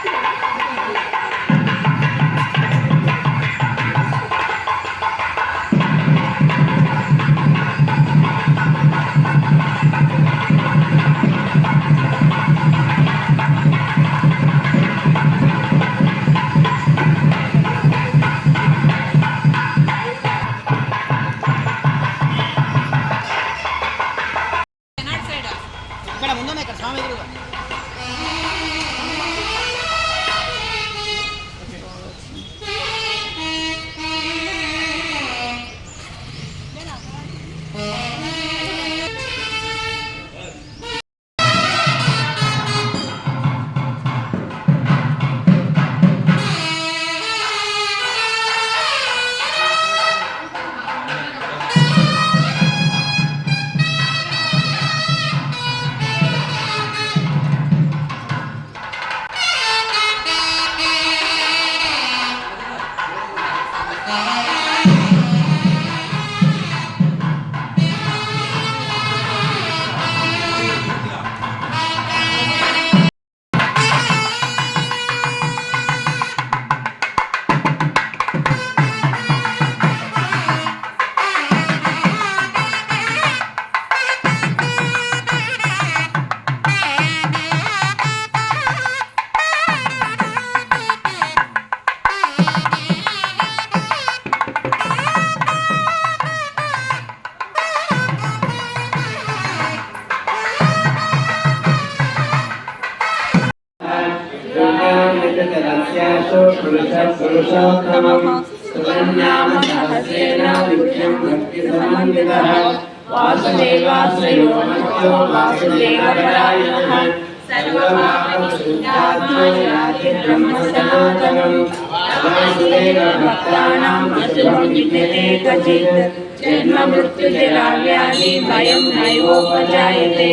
ที่ระดับสองถึงระดับ पुरुषोत्तमम् सुगन्यामसहस्रेण दिव्यं भक्तिसमन्वितः वासुदेवाश्रयो मत्यो वासुदेवपरायणः सर्वपापनिषिद्धात्मजराधिब्रह्मसनातनम् नैवोपजायते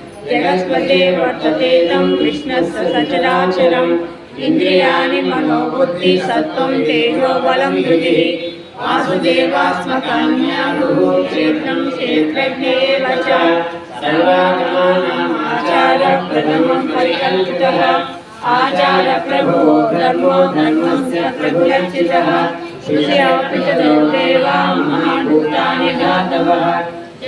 सयक्षोरगराक्षसं जगस्पते वर्तते तं कृष्णस्य सचराचरम् इन्द्रियाणि मनोबुद्धि सत्त्वं तेजो बलं धृतिः वासुदेवास्मकन्यागुः क्षेत्रं क्षेत्रज्ञे एव च सर्वागमानाम् आचारप्रथमं परिकल्पितः आचारप्रभो धर्मो धर्मस्य प्रभुरचितः श्रुत्यापितरो देवा महाभूतानि धातवः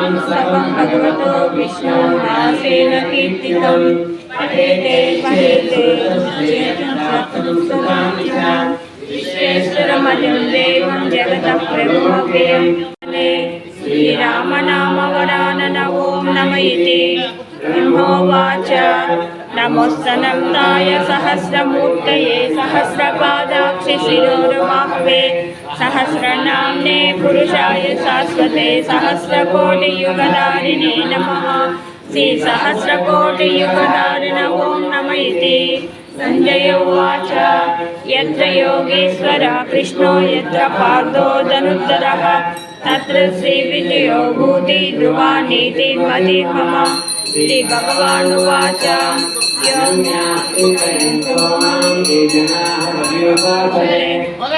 इमं सर्वं भगवतो विष्णो दासेन कीर्तितं पठेते पठेते चेतं सुगामिताम् विश्वेश्वरमजं देवं जगतः प्रभुमव्ययम् श्रीरामनामवरानन ॐ नम इति ब्रह्मोवाच नमोस्तनन्ताय सहस्रमूर्तये सहस्रपादाक्षि शिरोरुबाह्वे सहस्रनाम्ने पुरुषाय शाश्वते सहस्रकोटियुगधारिणे नमः श्रीसहस्रकोटियुगधारिण ॐ नम इति सञ्जय उवाच यत्र योगेश्वर कृष्णो यत्र पार्थो धनुर्धरः तत्र श्रीविजयो भूति ध्रुवा नीतिर्मति मम श्रीभगवानुवाच यो ज्ञाति पर्यन्तो मां ये जनाः पर्युपासते